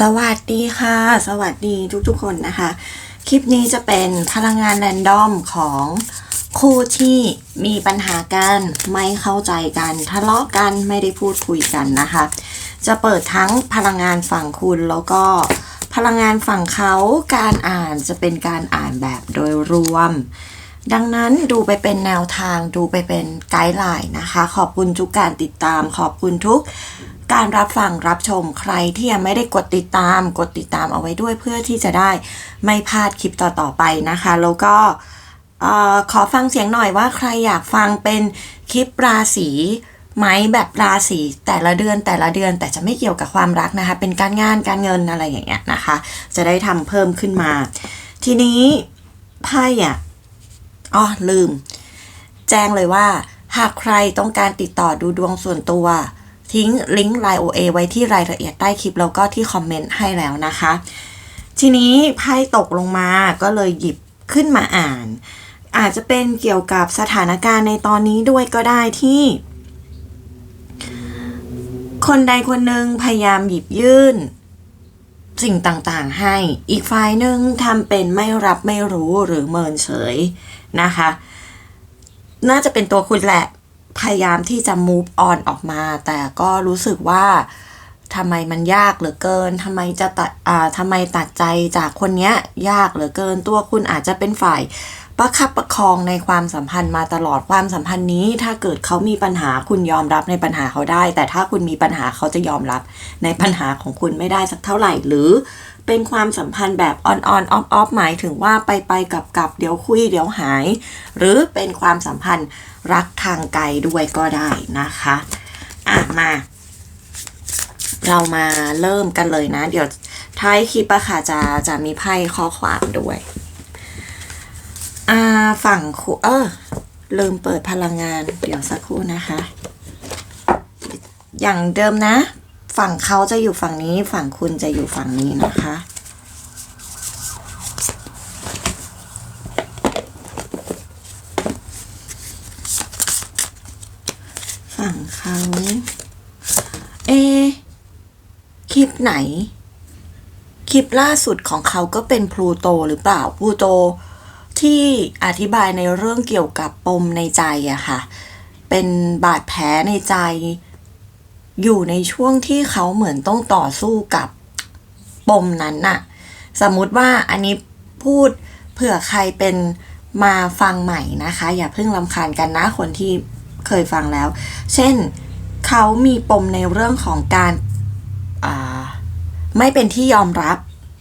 สวัสดีค่ะ สวัสดีทุกๆคนนะคะ คลิปนี้จะเป็นพลังงานแรนดอมของคู่ที่มีปัญหากันไม่เข้าใจกันทะเลาะกันไม่ได้พูดคุยกันนะคะ จะเปิดทั้งพลังงานฝั่งคุณแล้วก็พลังงานฝั่งเขาการอ่านจะเป็นการอ่านแบบโดยรวม ดังนั้นดูไปเป็นแนวทางดูไปเป็นไกด์ไลน์นะคะ ขอบคุณทุกการติดตามขอบคุณทุก การรับฟังรับชมใครที่ยังไม่ได้กดติดตาม กดติดตามเอาไว้ด้วยเพื่อที่จะได้ไม่พลาดคลิปต่อๆไปนะคะ แล้วก็ขอฟังเสียงหน่อยว่าใครอยากฟังเป็นคลิปราศีไหมแบบราศีแต่ละเดือนแต่ละเดือนแต่จะไม่เกี่ยวกับความรักนะคะ เป็นการงานการเงินอะไรอย่างเงี้ยนะคะ จะได้ทำเพิ่มขึ้นมา ทีนี้ไพ่อะอ๋อลืม แจ้งเลยว่า หากใครต้องการติดต่อดูดวงส่วนตัว ทิ้งลิงก์ไลน์ OA ไว้ที่รายละเอียดใต้คลิป แล้วก็ที่คอมเมนต์ให้แล้วนะคะ ทีนี้ไพ่ตกลงมาก็เลยหยิบขึ้นมาอ่าน อาจจะเป็นเกี่ยวกับสถานการณ์ในตอนนี้ด้วยก็ได้ที่ คนใดคนหนึ่งพยายามหยิบยื่น สิ่งต่างๆให้อีกฝ่ายหนึ่งทำเป็นไม่รับไม่รู้หรือเมินเฉยนะคะ น่าจะเป็นตัวคุณแหละ พยายามที่จะ move on ออกมา แต่ก็รู้สึกว่าทำไมมันยากเหลือเกินทำไมจะตัดอ่าทำไมตัดใจจากคนเนี้ยยากเหลือเกิน ตัวคุณอาจจะเป็นฝ่ายประคับประคองในความสัมพันธ์มาตลอดความสัมพันธ์นี้ ถ้าเกิดเขามีปัญหาคุณยอมรับในปัญหาเขาได้ แต่ถ้าคุณมีปัญหาเขาจะยอมรับในปัญหาของคุณไม่ได้สักเท่าไหร่หรือ เป็นความสัมพันธ์แบบ on on off off หมายถึงว่าไปไปกับกับเดี๋ยวคุยเดี๋ยวหาย หรือเป็นความสัมพันธ์รักทางไกลด้วยก็ได้นะคะอะมา เรามาเริ่มกันเลยนะ เดี๋ยวท้ายคลิปอะค่ะจะจะมีไพ่ข้อความด้วยอ่าฝั่งคูเออลืมเปิดพลังงาน เดี๋ยวสักครู่นะคะ อย่างเดิมนะ ฝั่งเขาจะอยู่ฝั่งนี้ ฝั่งคุณจะอยู่ฝั่งนี้นะคะ ฝั่งเขาเอ คลิปไหน คลิปล่าสุดของเขาก็เป็นพลูโตหรือเปล่าพลูโตที่อธิบายในเรื่องเกี่ยวกับปมในใจอะค่ะ เป็นบาดแผลในใจ อยู่ในช่วงที่เขาเหมือนต้องต่อสู้กับปมนั้นน่ะ สมมุติว่าอันนี้พูดเผื่อใครเป็นมาฟังใหม่นะคะ อย่าเพิ่งลำคาญกันนะคนที่เคยฟังแล้ว เช่นเขามีปมในเรื่องของการาไม่เป็นที่ยอมรับ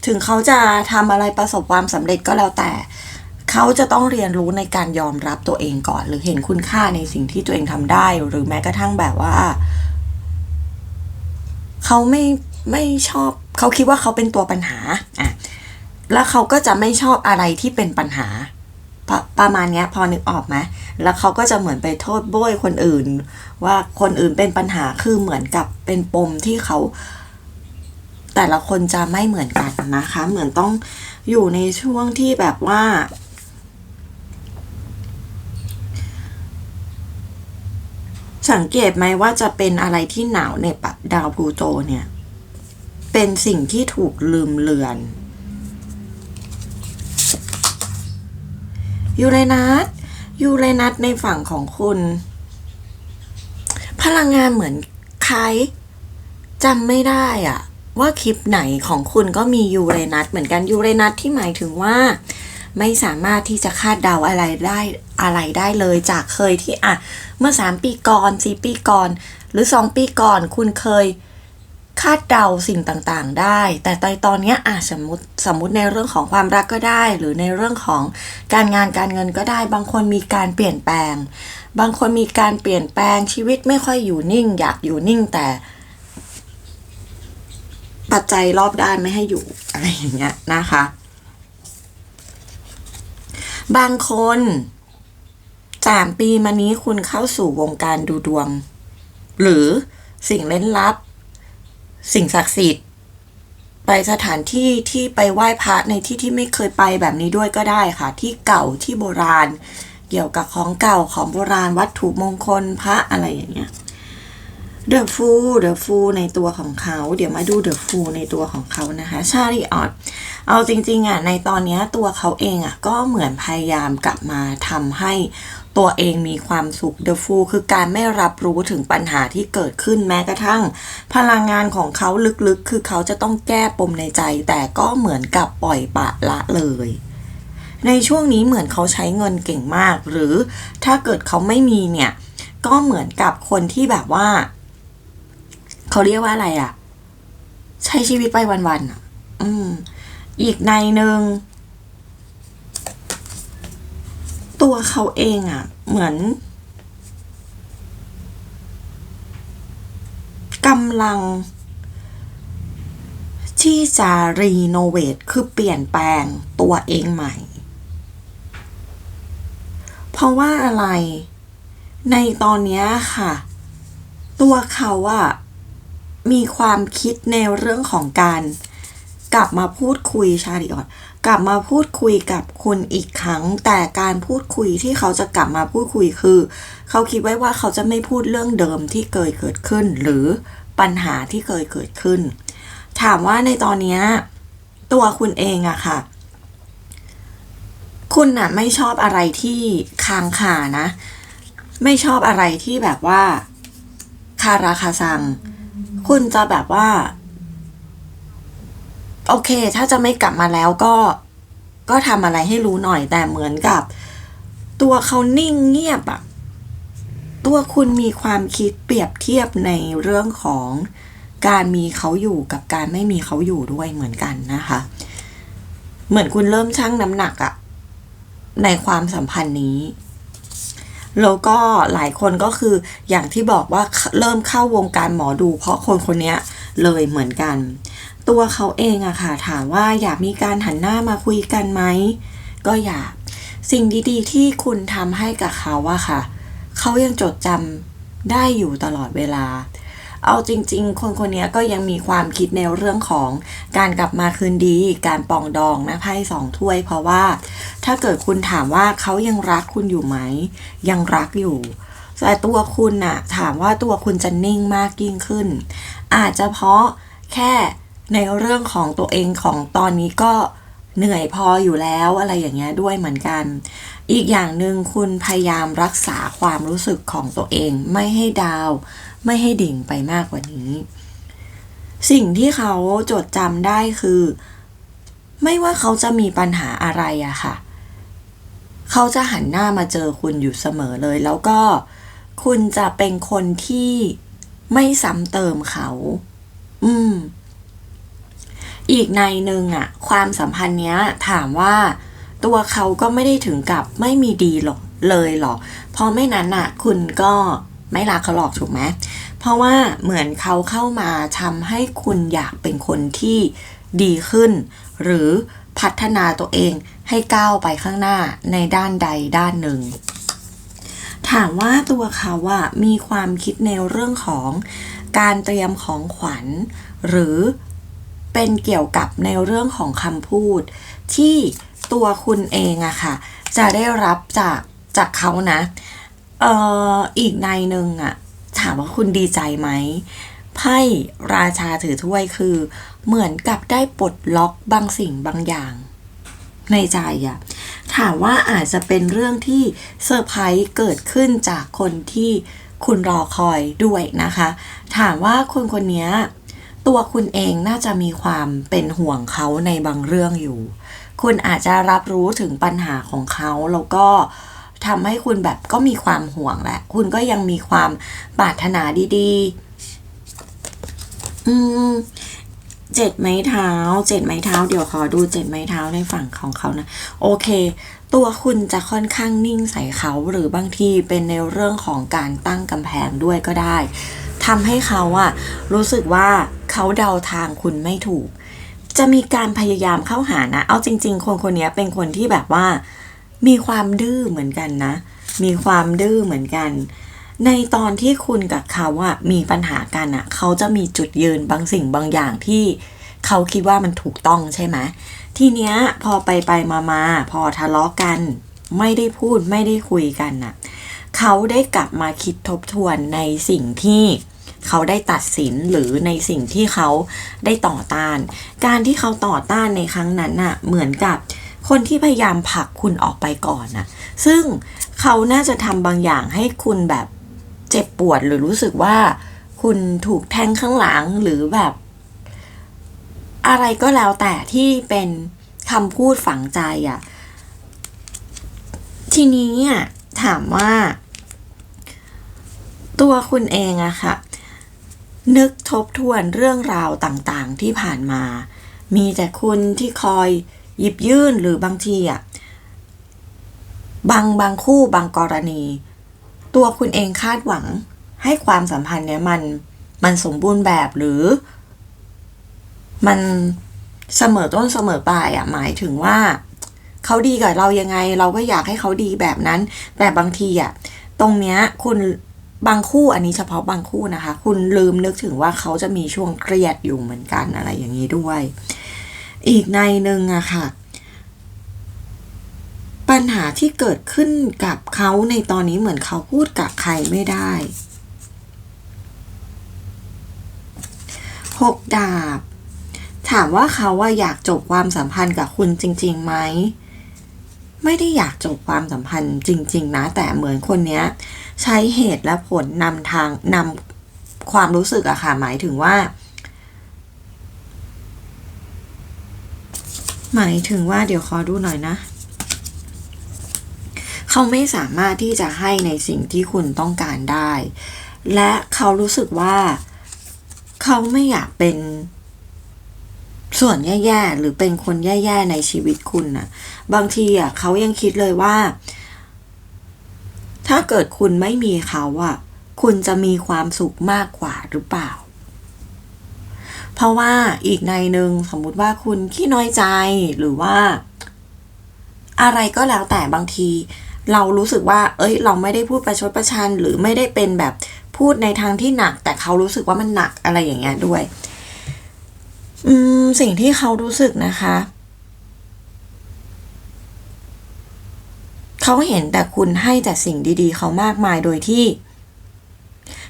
ถึงเขาจะทำอะไรประสบความสำเร็จก็แล้วแต่ เขาจะต้องเรียนรู้ในการยอมรับตัวเองก่อน หรือเห็นคุณค่าในสิ่งที่ตัวเองทำได้ หรือแม้กระทั่งแบบว่า เขาไม่ไม่ชอบเขาคิดว่าเขาเป็นตัวปัญหาอะแล้วเขาก็จะไม่ชอบอะไรที่เป็นปัญหาประประมาณเนี้ยพอนึกออกไหมแล้วเขาก็จะเหมือนไปโทษโบยคนอื่น ว่าคนอื่นเป็นปัญหาคือเหมือนกับเป็นปมที่เขา แต่ละคนจะไม่เหมือนกันนะคะ เหมือนต้องอยู่ในช่วงที่แบบว่า สังเกตไหมว่าจะเป็นอะไรที่หนาวในปะดาวพลูโตเนี่ย เป็นสิ่งที่ถูกลืมเลือนยูเรนัสยูเรนัสในฝั่งของคุณ พลังงานเหมือนใครจำไม่ได้อะว่าคลิปไหนของคุณก็มียูเรนัสเหมือนกันยูเรนัสที่หมายถึงว่า ไม่สามารถที่จะคาดเดาอะไรได้ อะไรได้เลยจากเคยที่อะเมื่อสามปีก่อนสี่ปีก่อน หรือสองปีก่อนคุณเคยคาดเดาสิ่งต่างๆ ได้ แต่ในตอนนี้อะสมมติสมมติในเรื่องของความรักก็ได้ หรือในเรื่องของการงานการเงินก็ได้ บางคนมีการเปลี่ยนแปลง บางคนมีการเปลี่ยนแปลงชีวิตไม่ค่อยอยู่นิ่ง อยากอยู่นิ่งแต่ ปัจจัยรอบด้านไม่ให้อยู่อะไรอย่างเงี้ยนะคะ บางคนามปีมานี้คุณเข้าสู่วงการดูดวง หรือสิ่งเล่นลับ สิ่งศักดิ์สิทธิ์ ไปสถานที่ที่ไปไหว้พระในที่ที่ไม่เคยไปแบบนี้ด้วยก็ได้ค่ะ ที่เก่าที่โบราณ เกี่ยวกับของเก่าของโบราณวัตถุมงคลพระอะไรอย่างเงี้ย The Fool The Fool ในตัวของเขา เดี๋ยวมาดู The Fool ในตัวของเขานะคะ ชาลีออตเอาจริงๆอะในตอนนี้ตัวเขาเองอะก็เหมือนพยายามกลับมาทำให้ ตัวเองมีความสุข The Fool คือการไม่รับรู้ถึงปัญหาที่เกิดขึ้นแม้กระทั่ง พลังงานของเขาลึกๆ คือเขาจะต้องแก้ปมในใจ แต่ก็เหมือนกับปล่อยปะละเลย ในช่วงนี้เหมือนเขาใช้เงินเก่งมาก หรือถ้าเกิดเขาไม่มีเนี่ย ก็เหมือนกับคนที่แบบว่า เขาเรียกว่าอะไรอะ่ะ ใช้ชีวิตไปวันๆอะ อืม อีกในหนึ่ง ตัวเขาเองอะ่ะ เหมือนกำลัง ที่จะรีโนเวทคือเปลี่ยนแปลงตัวเองใหม่ เพราะว่าอะไรในตอนนี้ค่ะ ตัวเขาอะมีความคิดในเรื่องของการกลับมาพูดคุยชาดิออน กลับมาพูดคุยกับคุณอีกครั้ง แต่การพูดคุยที่เขาจะกลับมาพูดคุยคือ เขาคิดไว้ว่าเขาจะไม่พูดเรื่องเดิมที่เคยเกิดขึ้น หรือปัญหาที่เคยเกิดขึ้น ถามว่าในตอนนี้ตัวคุณเองอะค่ะ คุณน่ะไม่ชอบอะไรที่ค้างคานะ ไม่ชอบอะไรที่แบบว่าคาราคาซัง คุณจะแบบว่า โอเค ถ้าจะไม่กลับมาแล้วก็ก็ทำอะไรให้รู้หน่อยแต่เหมือนกับ ตัวเขานิ่งเงียบอะตัวคุณมีความคิดเปรียบเทียบในเรื่องของการมีเขาอยู่กับการไม่มีเขาอยู่ด้วยเหมือนกันนะคะ เหมือนคุณเริ่มชั่งน้ำหนักอะในความสัมพันธ์นี้ แล้วก็หลายคนก็คืออย่างที่บอกว่าเริ่มเข้าวงการหมอดู เพราะคนคนนี้เลยเหมือนกัน ตัวเขาเองอะค่ะ ถามว่าอยากมีการหันหน้ามาคุยกันไหม ก็อยาก สิ่งดีๆ ที่คุณทำให้กับเขาอะค่ะ เขายังจดจำได้อยู่ตลอดเวลา เอาจริง ๆ คนคนนี้ก็ยังมีความคิดในเรื่องของการกลับมาคืนดี การปองดองนะไพ่สองถ้วย เพราะว่า ถ้าเกิดคุณถามว่าเขายังรักคุณอยู่ไหม ยังรักอยู่แต่ตัวคุณน่ะถามว่าตัวคุณจะนิ่งมากยิ่งขึ้น อาจจะเพราะแค่ ในเรื่องของตัวเองของตอนนี้ก็เหนื่อยพออยู่แล้วอะไรอย่างเงี้ยด้วยเหมือนกัน อีกอย่างหนึ่งคุณพยายามรักษาความรู้สึกของตัวเอง ไม่ให้ดาว ไม่ให้ดิ่งไปมากกว่านี้ สิ่งที่เขาจดจำได้คือ ไม่ว่าเขาจะมีปัญหาอะไรอะค่ะ เขาจะหันหน้ามาเจอคุณอยู่เสมอเลย แล้วก็คุณจะเป็นคนที่ไม่ซ้ำเติมเขา อืม อีกในหนึ่งอะความสัมพันธ์เนี้ยถามว่าตัวเขาก็ไม่ได้ถึงกับไม่มีดีหรอกเลยหรอกเพราะไม่นั้นอะคุณก็ไม่รักเขาหรอกถูกไหมเพราะว่าเหมือนเขาเข้ามาทำให้คุณอยากเป็นคนที่ดีขึ้น หรือพัฒนาตัวเองให้ก้าวไปข้างหน้าในด้านใดด้านหนึ่ง ถามว่าตัวเขาอะมีความคิดในเรื่องของการเตรียมของขวัญ หรือ เป็นเกี่ยวกับในเรื่องของคำพูด ที่ตัวคุณเองอะค่ะ จะได้รับจากจากเขานะเอ่ออีกในหนึ่งอะถามว่าคุณดีใจไหมไพ่ราชาถือถ้วยคือ เหมือนกับได้ปลดล็อกบางสิ่งบางอย่าง ในใจอะถามว่าอาจจะเป็นเรื่องที่เซอร์ไพรส์เกิดขึ้นจากคนที่คุณรอคอยด้วยนะคะ ถามว่าคนคนนี้ ตัวคุณเองน่าจะมีความเป็นห่วงเขาในบางเรื่องอยู่ คุณอาจจะรับรู้ถึงปัญหาของเขาแล้วก็ทำให้คุณแบบก็มีความห่วงแหละ คุณก็ยังมีความปรารถนาดีๆ อืมเจ็ดไม้เท้า เจ็ดไม้เท้า เดี๋ยวขอดูเจ็ดไม้เท้าในฝั่งของเขานะ โอเค ตัวคุณจะค่อนข้างนิ่งใส่เขาหรือบางทีเป็นในเรื่องของการตั้งกำแพงด้วยก็ได้ ทำให้เขาอะรู้สึกว่าเขาเดาทางคุณไม่ถูก จะมีการพยายามเข้าหานะ เอาจริง ๆ คนคนนี้เป็นคนที่แบบว่า มีความดื้อเหมือนกันนะ มีความดื้อเหมือนกัน ในตอนที่คุณกับเขาอะมีปัญหากันอะเขาจะมีจุดยืนบางสิ่งบางอย่างที่เขาคิดว่ามันถูกต้องใช่ไหมทีเนี้ยพอไปไปมามาพอทะเลาะกัน ไม่ได้พูดไม่ได้คุยกันน่ะเขาได้กลับมาคิดทบทวนในสิ่งที่ เขาได้ตัดสินหรือในสิ่งที่เขาได้ต่อต้าน การที่เขาต่อต้านในครั้งนั้นน่ะเหมือนกับคนที่พยายามผลักคุณออกไปก่อนน่ะซึ่งเขาน่าจะทำบางอย่างให้คุณแบบเจ็บปวดหรือรู้สึกว่าคุณถูกแทงข้างหลังหรือแบบ อะไรก็แล้วแต่ที่เป็นคำพูดฝังใจอะ่ะทีนี้อะถามว่า ตัวคุณเองอะค่ะ นึกทบทวนเรื่องราวต่างๆที่ผ่านมา มีแต่คุณที่คอยหยิบยื่นหรือบางทีอะบางบางคู่บางกรณี ตัวคุณเองคาดหวังให้ความสัมพันธ์เนี้ยมันมันสมบูรณ์แบบหรือ มันเสมอต้นเสมอปลายอะหมายถึงว่า เขาดีกับเรายังไง เราก็อยากให้เขาดีแบบนั้น แต่บางทีอะตรงเนี้ยคุณ บางคู่อันนี้เฉพาะบางคู่นะคะ คุณลืมนึกถึงว่าเขาจะมีช่วงเครียดอยู่เหมือนกันอะไรอย่างนี้ด้วย อีกในหนึ่งอะค่ะ ปัญหาที่เกิดขึ้นกับเขาในตอนนี้เหมือนเขาพูดกับใครไม่ได้หกดาบ ถามว่าเขาว่าอยากจบความสัมพันธ์กับคุณจริงๆไหมไม่ได้อยากจบความสัมพันธ์จริง ๆ นะ แต่เหมือนคนเนี้ย ใช้เหตุและผลนำทางนำความรู้สึกอะค่ะ หมายถึงว่า หมายถึงว่าเดี๋ยวขอดูหน่อยนะ เขาไม่สามารถที่จะให้ในสิ่งที่คุณต้องการได้ และเขารู้สึกว่า เขาไม่อยากเป็นส่วนแย่ๆ หรือเป็นคนแย่ๆ ในชีวิตคุณนะบางทีอะเขายังคิดเลยว่า ถ้าเกิดคุณไม่มีเขาอะคุณจะมีความสุขมากกว่าหรือเปล่า เพราะว่าอีกในหนึ่งสมมุติว่าคุณขี้น้อยใจหรือว่า อะไรก็แล้วแต่บางที เรารู้สึกว่า เอ้ย เราไม่ได้พูดประชดประชัน หรือไม่ได้เป็นแบบพูดในทางที่หนัก แต่เขารู้สึกว่ามันหนักอะไรอย่างเงี้ยด้วย อืมสิ่งที่เขารู้สึกนะคะ เขาเห็นแต่คุณให้แต่สิ่งดีๆ เขามากมายโดยที่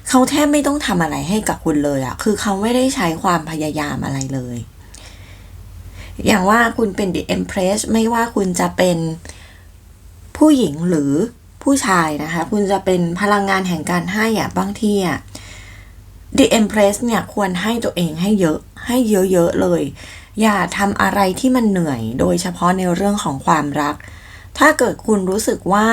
เขาแทบไม่ต้องทำอะไรให้กับคุณเลยอะคือเขาไม่ได้ใช้ความพยายามอะไรเลย อย่างว่าคุณเป็น The Empress ไม่ว่าคุณจะเป็นผู้หญิงหรือผู้ชายนะคะ คุณจะเป็นพลังงานแห่งการให้อะบางทีอะ The Empress เนี่ยควรให้ตัวเองให้เยอะ ให้เยอะๆเลย อย่าทำอะไรที่มันเหนื่อย โดยเฉพาะในเรื่องของความรัก ถ้าเกิดคุณรู้สึกว่า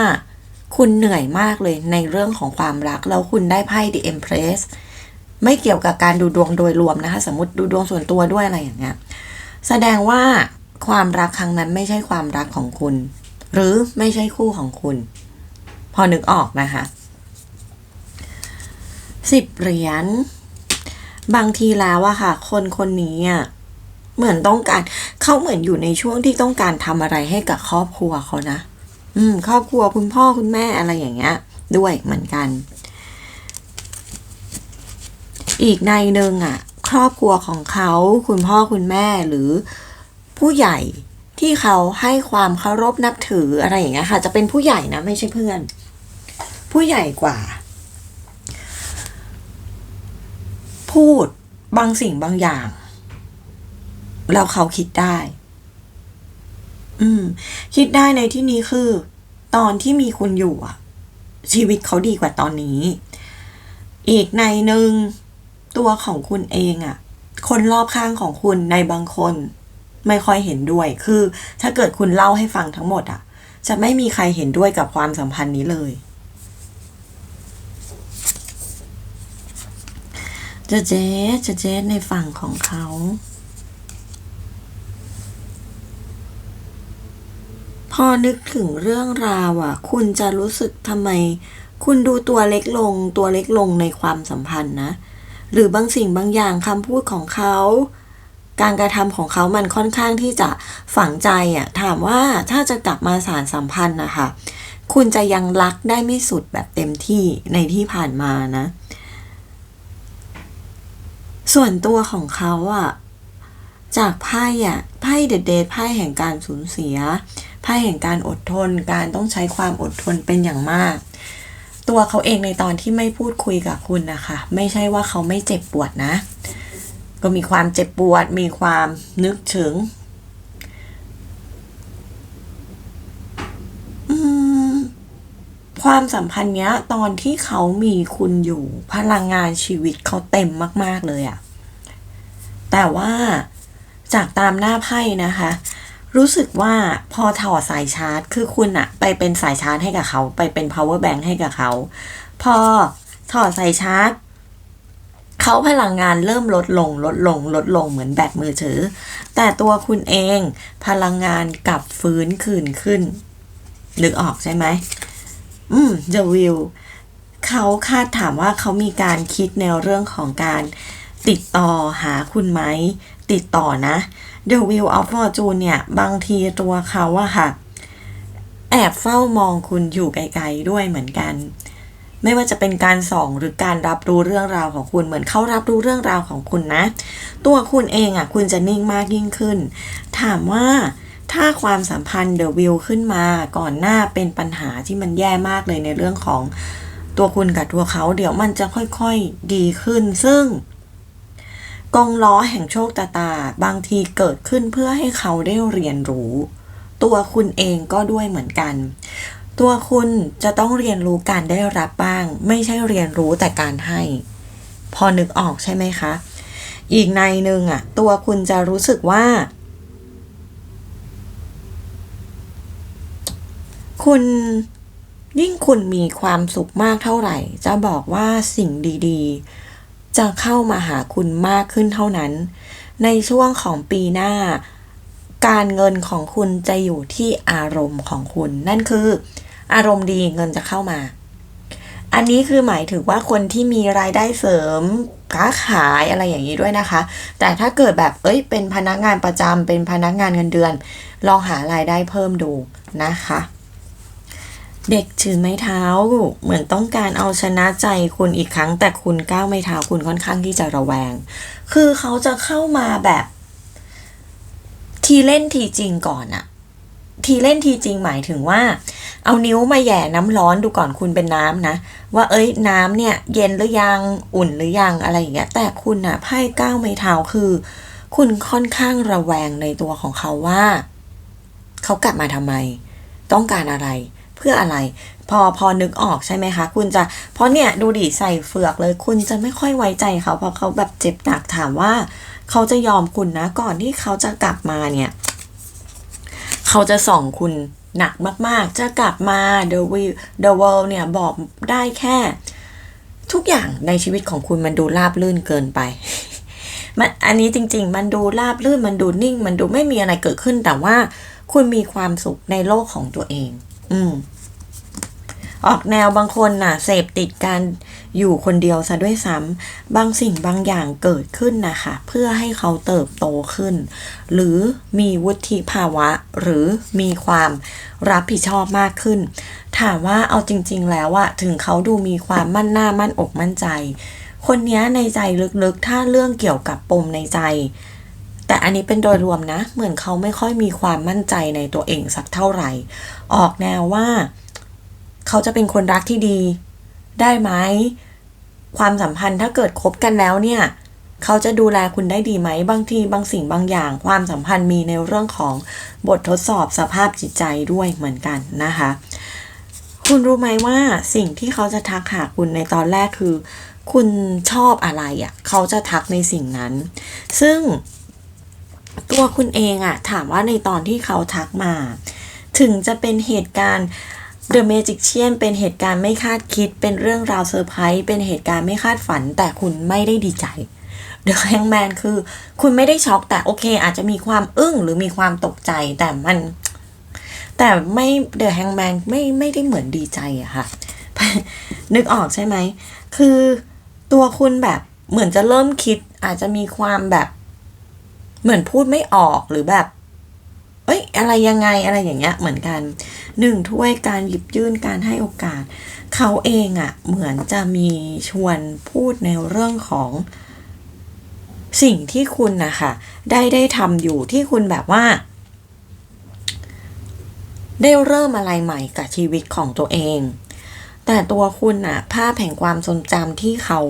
คุณเหนื่อยมากเลยในเรื่องของความรัก แล้วคุณได้ไพ่ The Empress ไม่เกี่ยวกับการดูดวงโดยรวมนะคะ สมมติดูดวงส่วนตัวด้วยอะไรอย่างเงี้ยแสดงว่าความรักครั้งนั้นไม่ใช่ความรักของคุณ หรือไม่ใช่คู่ของคุณ พอนึกออกนะคะสิบเหรียญบางทีแล้วอะค่ะ คนคนนี้อะ เหมือนต้องการเขาเหมือนอยู่ในช่วงที่ต้องการทำอะไรให้กับครอบครัวเขานะ อืม ครอบครัวคุณพ่อคุณแม่อะไรอย่างเงี้ย ด้วยเหมือนกัน อีกในหนึ่งอะ ครอบครัวของเขาคุณพ่อคุณแม่หรือผู้ใหญ่ที่เขาให้ความเคารพนับถืออะไรอย่างเงี้ยค่ะ จะเป็นผู้ใหญ่นะไม่ใช่เพื่อน ผู้ใหญ่กว่า พูดบางสิ่งบางอย่าง แล้วเขาคิดได้ อืม คิดได้ในที่นี้คือ ตอนที่มีคุณอยู่อะชีวิตเขาดีกว่าตอนนี้ อีกในหนึ่งตัวของคุณเองอะคนรอบข้างของคุณในบางคน ไม่ค่อยเห็นด้วย คือ ถ้าเกิดคุณเล่าให้ฟังทั้งหมดอะจะไม่มีใครเห็นด้วยกับความสัมพันธ์นี้เลยจะเจ๊จะเจ๊ในฝั่งของเขา อนึกถึงเรื่องราวอะ คุณจะรู้สึกทำไม คุณดูตัวเล็กลง ตัวเล็กลงในความสัมพันธ์นะ หรือบางสิ่งบางอย่างคำพูดของเขา การกระทำของเขามันค่อนข้างที่จะฝังใจอะ ถามว่าถ้าจะกลับมาสารสัมพันธ์นะคะคุณจะยังรักได้ไม่สุดแบบเต็มที่ในที่ผ่านมานะ ส่วนตัวของเขาอะจากไพ่อะไพ่เดดเดทไพ่แห่งการสูญเสีย ไพ่แห่งการอดทน การต้องใช้ความอดทนเป็นอย่างมาก ตัวเขาเองในตอนที่ไม่พูดคุยกับคุณนะคะ ไม่ใช่ว่าเขาไม่เจ็บปวดนะ ก็มีความเจ็บปวด มีความนึกถึงความสัมพันธ์เนี้ยตอนที่เขามีคุณอยู่พลังงานชีวิตเขาเต็มมาก ๆ เลยอะแต่ว่าจากตามหน้าไพ่นะคะ รู้สึกว่าพอถอดสายชาร์จ คือคุณอะไปเป็นสายชาร์จให้กับเขา ไปเป็น power bank ให้กับเขา พอถอดสายชาร์จเขาพลังงานเริ่มลดลงลดลงลดลงเหมือนแบตมือถือ แต่ตัวคุณเองพลังงานกลับฟื้นคืนขึ้น นึกออกใช่ไหมอืม The Will เขาคาดถามว่าเขามีการคิดแนวเรื่องของการติดต่อหาคุณไหม ติดต่อนะ The Wheel of Fortune เนี่ย บางทีตัวเขาอะค่ะ แอบเฝ้ามองคุณอยู่ไกลๆด้วยเหมือนกัน ไม่ว่าจะเป็นการส่องหรือการรับรู้เรื่องราวของคุณเหมือนเขารับรู้เรื่องราวของคุณนะ ตัวคุณเองอะคุณจะนิ่งมากยิ่งขึ้น ถามว่าถ้าความสัมพันธ์เดอะวิลขึ้นมาก่อนหน้าเป็นปัญหาที่มันแย่มากเลยในเรื่องของตัวคุณกับตัวเขา เดี๋ยวมันจะค่อยๆดีขึ้น ซึ่ง กองล้อแห่งโชคตาตาบางทีเกิดขึ้นเพื่อให้เขาได้เรียนรู้ ตัวคุณเองก็ด้วยเหมือนกัน ตัวคุณจะต้องเรียนรู้การได้รับบ้าง ไม่ใช่เรียนรู้แต่การให้ พอนึกออกใช่ไหมคะ อีกในหนึ่งอะ ตัวคุณจะรู้สึกว่า คุณยิ่งคุณมีความสุขมากเท่าไหร่ จะบอกว่าสิ่งดี ๆ จะเข้ามาหาคุณมากขึ้นเท่านั้น ในช่วงของปีหน้า การเงินของคุณจะอยู่ที่อารมณ์ของคุณ นั่นคือ อารมณ์ดีเงินจะเข้ามา อันนี้คือหมายถึงว่าคนที่มีรายได้เสริมค้าขายอะไรอย่างนี้ด้วยนะคะ แต่ถ้าเกิดแบบเอ้ยเป็นพนักงานประจำเป็นพนักงานเงินเดือน ลองหารายได้เพิ่มดูนะคะ เด็กถือไม้เท้าเหมือนต้องการเอาชนะใจคุณอีกครั้ง แต่คุณก้าวไม้เท้าคุณค่อนข้างที่จะระแวง คือเขาจะเข้ามาแบบ ทีเล่นทีจริงก่อนอะทีเล่นทีจริงหมายถึงว่า เอานิ้วมาแหย่น้ำร้อนดูก่อนคุณเป็นน้ำนะ ว่าเอ้ยน้ำเนี่ย เย็นหรือยังอุ่นหรือยังอะไรอย่างเงี้ยแต่คุณอะไพ่ก้าวไม้เท้าคือ คุณค่อนข้างระแวงในตัวของเขาว่า เขากลับมาทำไม ต้องการอะไร เพื่ออะไร พอพอนึกออกใช่ไหมคะ คุณจะเพราะเนี่ยดูดิใส่เฟือกเลย คุณจะไม่ค่อยไว้ใจเขาเพราะเขาแบบเจ็บหนักถามว่า เขาจะยอมคุณนะ ก่อนที่เขาจะกลับมาเนี่ย เขาจะส่องคุณหนักมากๆ จะกลับมา The Will The World เนี่ยบอกได้แค่ ทุกอย่างในชีวิตของคุณมันดูราบลื่นเกินไปมันอันนี้จริง ๆ มันดูราบลื่นมันดูนิ่ง มันดูไม่มีอะไรเกิดขึ้นแต่ว่าคุณมีความสุขในโลกของตัวเอง อืม ออกแนวบางคนน่ะ เสพติดการอยู่คนเดียวซะด้วยซ้ำบางสิ่งบางอย่างเกิดขึ้นนะคะ เพื่อให้เขาเติบโตขึ้น หรือมีวุฒิภาวะ หรือมีความรับผิดชอบมากขึ้น ถามว่าเอาจริง ๆ แล้วอะถึงเขาดูมีความมั่นหน้ามั่นอกมั่นใจ คนนี้ในใจลึกๆ ถ้าเรื่องเกี่ยวกับปมในใจ แต่อันนี้เป็นโดยรวมนะ เหมือนเขาไม่ค่อยมีความมั่นใจในตัวเองสักเท่าไหร่ ออกแนวว่า เขาจะเป็นคนรักที่ดี ได้ไหมความสัมพันธ์ถ้าเกิดคบกันแล้วเนี่ย เขาจะดูแลคุณได้ดีไหมบางทีบางสิ่งบางอย่าง ความสัมพันธ์มีในเรื่องของบททดสอบสภาพจิตใจด้วยเหมือนกันนะคะ คุณรู้ไหมว่าสิ่งที่เขาจะทักหาคุณในตอนแรกคือ คุณชอบอะไรอะ่ะ เขาจะทักในสิ่งนั้น ซึ่ง ตัวคุณเองอะถามว่าในตอนที่เขาทักมา ถึงจะเป็นเหตุการณ์ The Magician เป็นเหตุการณ์ไม่คาดคิด เป็นเรื่องราวเซอร์ไพรส์เป็นเหตุการณ์ไม่คาดฝัน แต่คุณไม่ได้ดีใจ The Hangman คือ คุณไม่ได้ช็อกแต่โอเค อาจจะมีความอึ้งหรือมีความตกใจแต่มัน แต่ไม่ The Hangman ไม่ไม่ได้เหมือนดีใจอะค่ะ นึกออกใช่ไหม คือตัวคุณแบบเหมือนจะเริ่มคิดอาจจะมีความแบบ เหมือนพูดไม่ออกหรือแบบ เอ้ย อะไรยังไงอะไรอย่างเงี้ย เหมือนกันหนึ่งถ้วยการหยิบยื่นการให้โอกาส เขาเองอะ่ะ เหมือนจะมีชวนพูดในเรื่องของสิ่งที่คุณนะคะได้ได้ทำอยู่ที่คุณแบบว่า ได้เริ่มอะไรใหม่กับชีวิตของตัวเอง แต่ตัวคุณอะภาพแห่งความทรงจำที่เขา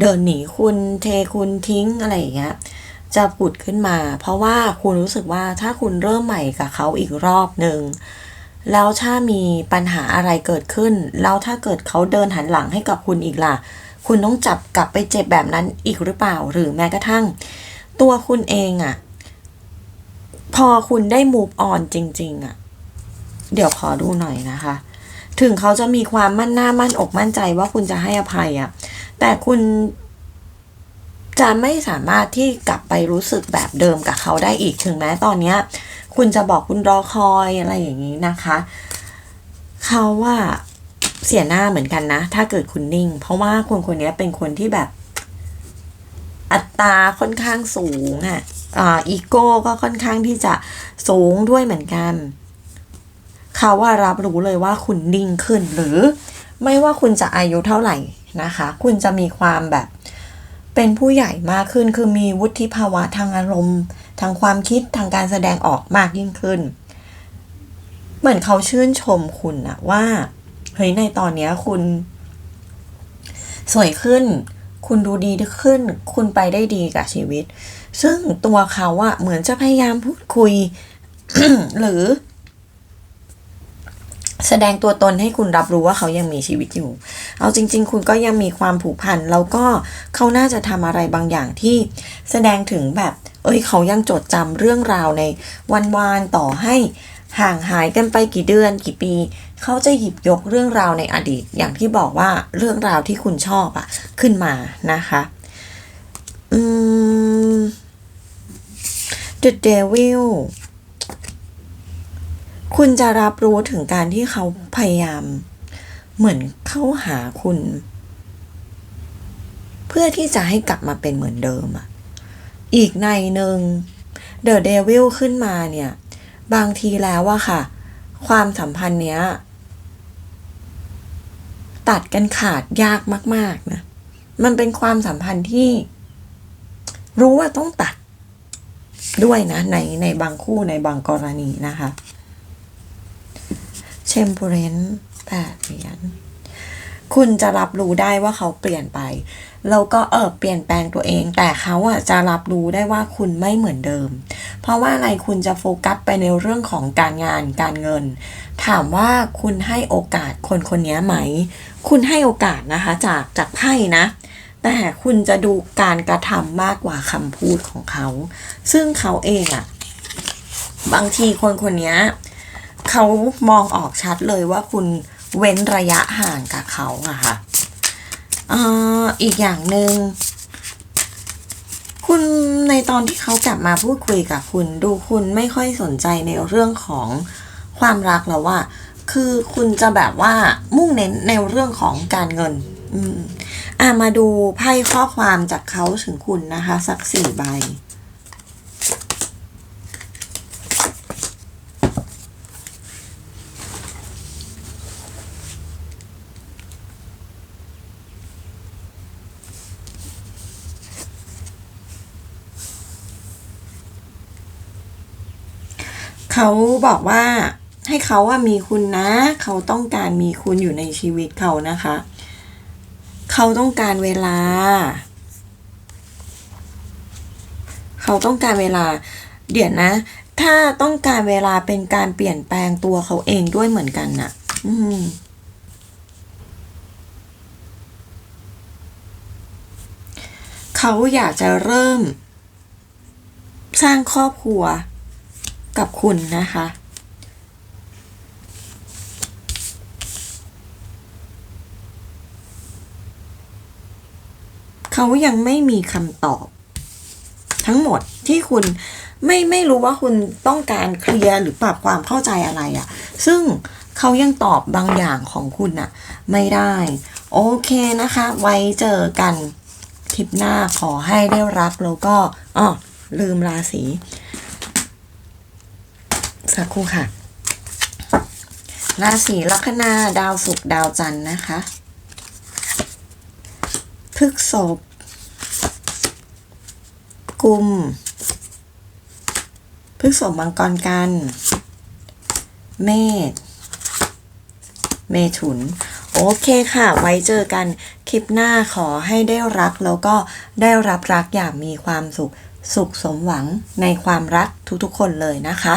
เดินหนีคุณเทคุณทิ้งอะไรอย่างเงี้ย จะผุดขึ้นมา เพราะว่าคุณรู้สึกว่าถ้าคุณเริ่มใหม่กับเขาอีกรอบหนึ่งแล้วถ้ามีปัญหาอะไรเกิดขึ้น แล้วถ้าเกิดเขาเดินหันหลังให้กับคุณอีกล่ะ คุณต้องจับกลับไปเจ็บแบบนั้นอีกหรือเปล่า หรือแม้กระทั่ง ตัวคุณเองอะพอคุณได้ move on จริง ๆอะเดี๋ยวขอดูหน่อยนะคะ ถึงเขาจะมีความมั่นหน้ามั่นอกมั่นใจว่าคุณจะให้อภัยอะ แต่คุณ จะไม่สามารถที่กลับไปรู้สึกแบบเดิมกับเขาได้อีกถึงแม้ตอนเนี้ย คุณจะบอกคุณรอคอยอะไรอย่างนี้นะคะเขาว่าเสียหน้าเหมือนกันนะ ถ้าเกิดคุณนิ่ง เพราะว่าคนคนนี้เป็นคนที่แบบ อัตราค่อนข้างสูงอะ่ะอ่าอีโก้ก็ค่อนข้างที่จะสูงด้วยเหมือนกันเขาว่ารับรู้เลยว่าคุณนิ่งขึ้นหรือ ไม่ว่าคุณจะอายุเท่าไหร่นะคะ คุณจะมีความแบบ เป็นผู้ใหญ่มากขึ้น คือมีวุฒิภาวะทางอารมณ์ทางความคิดทางการแสดงออกมากยิ่งขึ้น เหมือนเขาชื่นชมคุณอะว่าเฮ้ยในตอนนี้คุณ สวยขึ้น คุณดูดีขึ้น คุณไปได้ดีกับชีวิต ซึ่งตัวเขาอะเหมือนจะพยายามพูดคุย หรือ แสดงตัวตนให้คุณรับรู้ว่าเขายังมีชีวิตอยู่ เอาจริง ๆ คุณก็ยังมีความผูกพันแล้วก็เขาน่าจะทำอะไรบางอย่างที่แสดงถึงแบบ เอ้ยเขายังจดจำเรื่องราวในวันวานต่อให้ห่างหายกันไปกี่เดือนกี่ปี เขาจะหยิบยกเรื่องราวในอดีต อย่างที่บอกว่าเรื่องราวที่คุณชอบอะขึ้นมานะคะ อืม The Devil คุณจะรับรู้ถึงการที่เขาพยายาม เหมือนเข้าหาคุณ เพื่อที่จะให้กลับมาเป็นเหมือนเดิมอะอีกในหนึ่ง The Devil ขึ้นมาเนี่ย บางทีแล้วอะค่ะ ความสัมพันธ์เนี้ย ตัดกันขาดยากมาก ๆ นะ มันเป็นความสัมพันธ์ที่ รู้ว่าต้องตัดด้วยนะ ในในบางคู่ในบางกรณีนะคะ มเปอร์เรนแปดเหรียญคุณจะรับรู้ได้ว่าเขาเปลี่ยนไป แล้วก็เออเปลี่ยนแปลงตัวเอง แต่เขาอะจะรับรู้ได้ว่าคุณไม่เหมือนเดิม เพราะว่าอะไรคุณจะโฟกัสไปในเรื่องของการงานการเงิน ถามว่าคุณให้โอกาสคนคนนี้ไหม คุณให้โอกาสนะคะจากจากไพ่นะ แต่คุณจะดูการกระทำมากกว่าคำพูดของเขา ซึ่งเขาเองอะบางทีคนคนนี้ เขามองออกชัดเลยว่าคุณเว้นระยะห่างกับเขาอะค่ะอีกอย่างหนึ่งคุณในตอนที่เขากลับมาพูดคุยกับคุณ ดูคุณไม่ค่อยสนใจในเรื่องของความรักแล้วว่า คือคุณจะแบบว่ามุ่งเน้นในเรื่องของการเงิน อืมอะมาดูไพ่ข้อความจากเขาถึงคุณนะคะ สักสี่ใบ เขาบอกว่าให้เขาว่ามีคุณนะ เขาต้องการมีคุณอยู่ในชีวิตเขานะคะ เขาต้องการเวลา เขาต้องการเวลา เดี๋ยวนะ ถ้าต้องการเวลาเป็นการเปลี่ยนแปลงตัวเขาเองด้วยเหมือนกันน่ะ อืมเขาอยากจะเริ่ม สร้างครอบครัว กับคุณนะคะ เขายังไม่มีคำตอบ ทั้งหมดที่คุณไม่ไม่รู้ว่าคุณต้องการเคลียร์หรือปรับความเข้าใจอะไรอะ่ะ ซึ่งเขายังตอบบางอย่างของคุณอะ่ะ ไม่ได้ โอเคนะคะ ไว้เจอกันคลิปหน้าขอให้ได้รักแล้วก็อ๋อลืมราศี สักครู่ค่ะ ราศีลัคนาดาวศุกร์ดาวจันทร์นะคะพฤกษบกุมพฤกษบมังกรกัน เมษเมถุน โอเคค่ะ ไว้เจอกันคลิปหน้าขอให้ได้รักแล้วก็ได้รับรักอย่างมีความสุข สุขสมหวังในความรักทุกๆคนเลยนะคะ